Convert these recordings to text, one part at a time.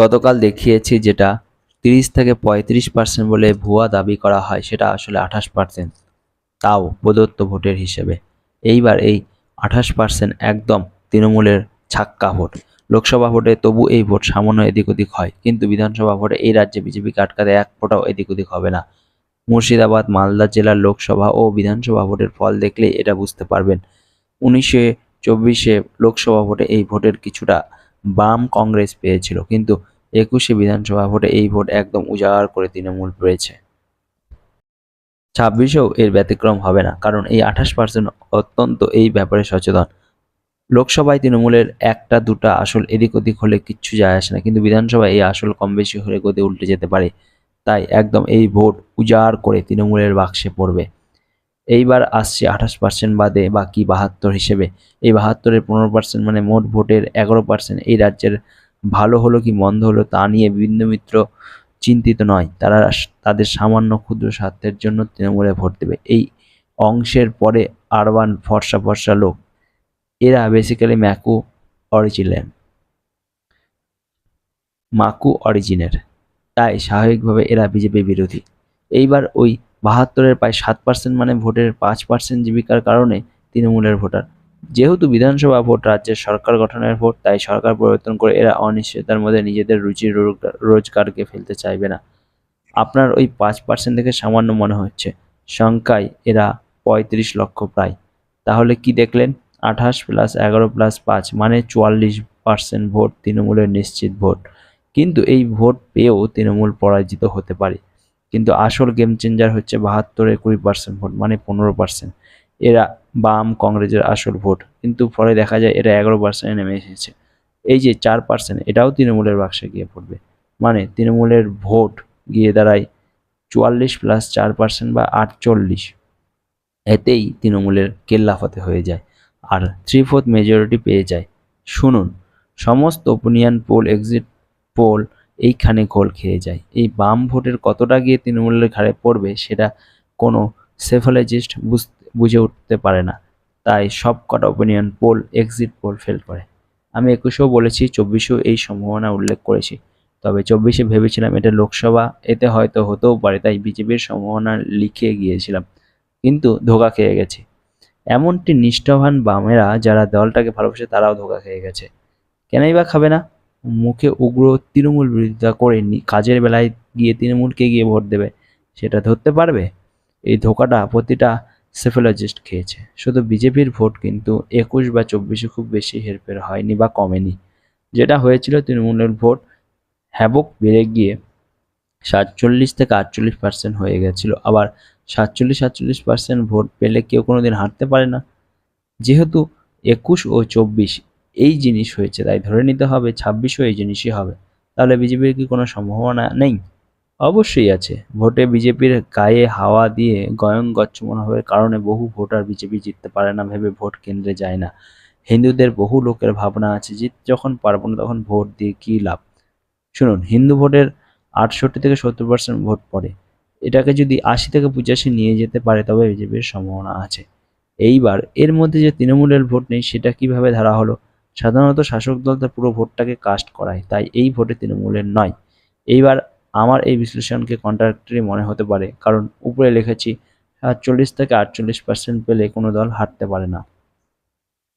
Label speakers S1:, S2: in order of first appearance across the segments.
S1: গতকাল দেখিয়েছি যেটা তিরিশ থেকে পঁয়ত্রিশ পার্সেন্ট বলে ভুয়া দাবি করা হয়, সেটা আসলে আঠাশ পার্সেন্ট। তাও প্রদত্ত ভোটের হিসেবে। এইবার এই আঠাশ পার্সেন্ট একদম তৃণমূলের ছাক্কা ভোট। লোকসভা ভোটে তবু এই ভোট সামান্য এদিক ওদিক হয়, কিন্তু বিধানসভা ভোটে এই রাজ্যে বিজেপিকে আটকাতে এক ফোঁটাও এদিক ওদিক হবে না। মুর্শিদাবাদ, মালদা জেলার লোকসভা ও বিধানসভা ভোটের ফল দেখলেই এটা বুঝতে পারবেন। উনিশে চব্বিশে লোকসভা ভোটে এই ভোটের কিছুটা বাম কংগ্রেস পেয়েছিল। কিন্তু একুশে বিধানসভা ভোটে এই ভোট একদম উজাড় করে তৃণমূল পেয়েছে। ছাব্বিশেও এর ব্যতিক্রম হবে না, কারণ এই আঠাশ পার্সেন্ট অত্যন্ত এই ব্যাপারে সচেতন। লোকসভায় তৃণমূলের একটা দুটা আসল এদিক ওদিক হলে কিচ্ছু যায় আসে না, কিন্তু বিধানসভায় এই আসল কম বেশি হলে গতি উল্টে যেতে পারে। তাই একদম এই ভোট উজাড় করে তৃণমূলের বাক্সে পড়বে। এইবার আসছে আঠাশ পার্সেন্ট বাদে বাকি বাহাত্তর হিসেবে। এই বাহাত্তরের পনেরো পার্সেন্ট মানে মোট ভোটের এগারো পার্সেন্ট এই রাজ্যের ভালো হলো কি মন্দ হলো তা নিয়ে বিভিন্ন মিত্র চিন্তিত নয়। তারা তাদের সামান্য ক্ষুদ্র স্বার্থের জন্য তৃণমূলে ভোট দেবে। এই অংশের পরে আরবান ফর্সা ফর্সা লোক। এরা বেসিক্যালি ম্যাকু অরিজিনেল মাকু অরিজিনের। তাই স্বাভাবিকভাবে এরা বিজেপি বিরোধী। এইবার ওই বাহাত্তরের প্রায় সাত পার্সেন্ট মানে ভোটের পাঁচ পার্সেন্ট জীবিকার কারণে তৃণমূলের ভোটার। যেহেতু বিধানসভা ভোট, রাজ্যের সরকার গঠনের ভোট, তাই সরকার পরিবর্তন করে এরা অনিশ্চয়তার মধ্যে নিজেদের রুচি রোজগার- রোজগারকে ফেলতে চাইবে না। আপনার ওই পাঁচ পার্সেন্ট থেকে সামান্য মনে হচ্ছে। সংখ্যায় এরা পঁয়ত্রিশ লক্ষ প্রায়। তাহলে কি দেখলেন? আঠাশ প্লাস এগারো প্লাস পাঁচ মানে চুয়াল্লিশ পার্সেন্ট ভোট তৃণমূলের নিশ্চিত ভোট। কিন্তু এই ভোট পেয়েও তৃণমূল পরাজিত হতে পারে। কিন্তু আসল গেম চেঞ্জার হচ্ছে বাহাত্তরে কুড়ি পার্সেন্ট ভোট মানে পনেরো পার্সেন্ট এরা বাম কংগ্রেসের আসল ভোট কিন্তু ফলে দেখা যায় এরা এগারো পার্সেন্টে নেমে এসেছে। এই যে চার পার্সেন্ট এটাও তৃণমূলের বাক্সে গিয়ে পড়বে। মানে তৃণমূলের ভোট গিয়ে দাঁড়ায় চুয়াল্লিশ প্লাস চার পার্সেন্ট বা আটচল্লিশ। এতেই তৃণমূলের কেল্লাফতে হয়ে যায় আর থ্রি ফোর্থ মেজরিটি পেয়ে যায়। শুনুন, সমস্ত ওপিনিয়ন পোল এক্সিট পোল এইখানে গোল খেয়ে যায়। এই বাম ভোটের কতটা গিয়ে তৃণমূলের ঘাড়ে পড়বে সেটা কোনো সেফোলজিস্ট বুঝে উঠতে পারে না। তাই সব কটা opinion poll exit poll fail করে। আমি একুশেও বলেছি, চব্বিশেও এই সম্ভাবনা উল্লেখ করেছি। তবে চব্বিশে ভেবেছিলাম এটা লোকসভা, এতে হয়তো হতেও পারে, তাই বিজেপির সম্ভাবনা লিখে গিয়েছিলাম। কিন্তু ধোকা খেয়ে গেছে। এমনটি নিষ্ঠাবান বামেরা যারা দলটাকে ভালোবাসে, তারাও ধোকা খেয়ে গেছে। কেনই বা খাবে না? মুখে উগ্র তৃণমূল বিরোধিতা করে নি- কাজের বেলায় গিয়ে তৃণমূলকে গিয়ে ভোট দেবে, সেটা ধরতে পারবে? এই ধোকাটা প্রতিটা সেফোলজিস্ট খেয়েছে। শুধু বিজেপির ভোট কিন্তু একুশ বা চব্বিশে খুব বেশি হেরফের হয়নি বা কমেনি। যেটা হয়েছিল তৃণমূলের ভোট হ্যাবক বেড়ে গিয়ে সাতচল্লিশ থেকে আটচল্লিশ পার্সেন্ট হয়ে গেছিল। আবার সাতচল্লিশ সাতচল্লিশ পার্সেন্ট ভোট পেলে কেউ কোনো দিন হারতে পারে না। যেহেতু একুশ ও চব্বিশ এই জিনিস হয়েছে, তাই ধরে নিতে হবে ছাব্বিশও এই জিনিসই হবে। তাহলে বিজেপির কি কোনো সম্ভাবনা নেই? অবশ্যই আছে। ভোটে বিজেপির গায়ে হাওয়া দিয়ে গয়ং গচ্ছ মনোভাবের কারণে বহু ভোটার বিজেপি জিততে পারে না, ভেবে ভোট কেন্দ্রে যায় না। হিন্দুদের বহু লোকের ভাবনা আছে, জিত যখন পারব না তখন ভোট দিয়ে কী লাভ? শুনুন, হিন্দু ভোটের আটষট্টি থেকে সত্তর পার্সেন্ট ভোট পড়ে। এটাকে যদি আশি থেকে পঁচাশি নিয়ে যেতে পারে, তবে বিজেপির সম্ভাবনা আছে। এইবার এর মধ্যে যে তৃণমূলের ভোট নেই, সেটা কীভাবে ধরা হলো? সাধারণত শাসক দল তার পুরো ভোটটাকে কাস্ট করায়, তাই এই ভোটে তৃণমূলের নয়। এইবার আমার এই বিশ্লেষণকে কন্ট্রাক্টরি মনে হতে পারে, কারণ উপরে লিখেছি, সাতচল্লিশ থেকে আটচল্লিশ পার্সেন্ট পেলে কোনো দল হারতে পারে না।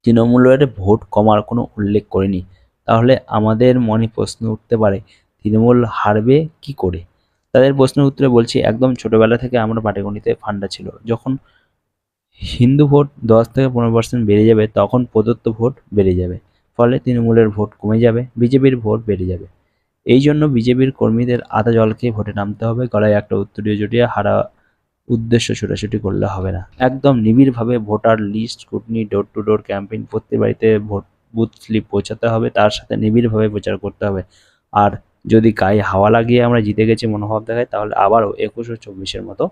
S1: তৃণমূলের ভোট কমার কোনো উল্লেখ করেনি, তাহলে আমাদের মনে প্রশ্ন উঠতে পারে, তৃণমূল হারবে কি করে? তাদের প্রশ্নের উত্তরে বলছি, একদম ছোটোবেলা থেকে আমরা পাটিগণিতে ফান্ডা ছিল, যখন হিন্দু ভোট দশ থেকে পনেরো পার্সেন্ট বেড়ে যাবে, তখন প্রদত্ত ভোট বেড়ে যাবে। ফলে তৃণমূলের ভোট কমে যাবে, বিজেপির ভোট বেড়ে যাবে। এই জন্য বিজেপির কর্মীদের আদা জল খেয়ে ভোটে নামতে হবে, গলায় একটা উত্তরীয় জটিয়ে হারা উদ্দেশ্য ছোটাছুটি করলে হবে না। একদম নিবিড়ভাবে voter list, scrutiny door to door campaign, প্রত্যেক বাড়িতে ভোট বুথ স্লিপ পৌঁছাতে হবে, তার সাথে নিবিড়ভাবে প্রচার করতে হবে। আর যদি গায়ে হাওয়া লাগিয়ে আমরা জিতে গেছি মনোভাব দেখায়, তাহলে আবারও একুশ ও চব্বিশের মতো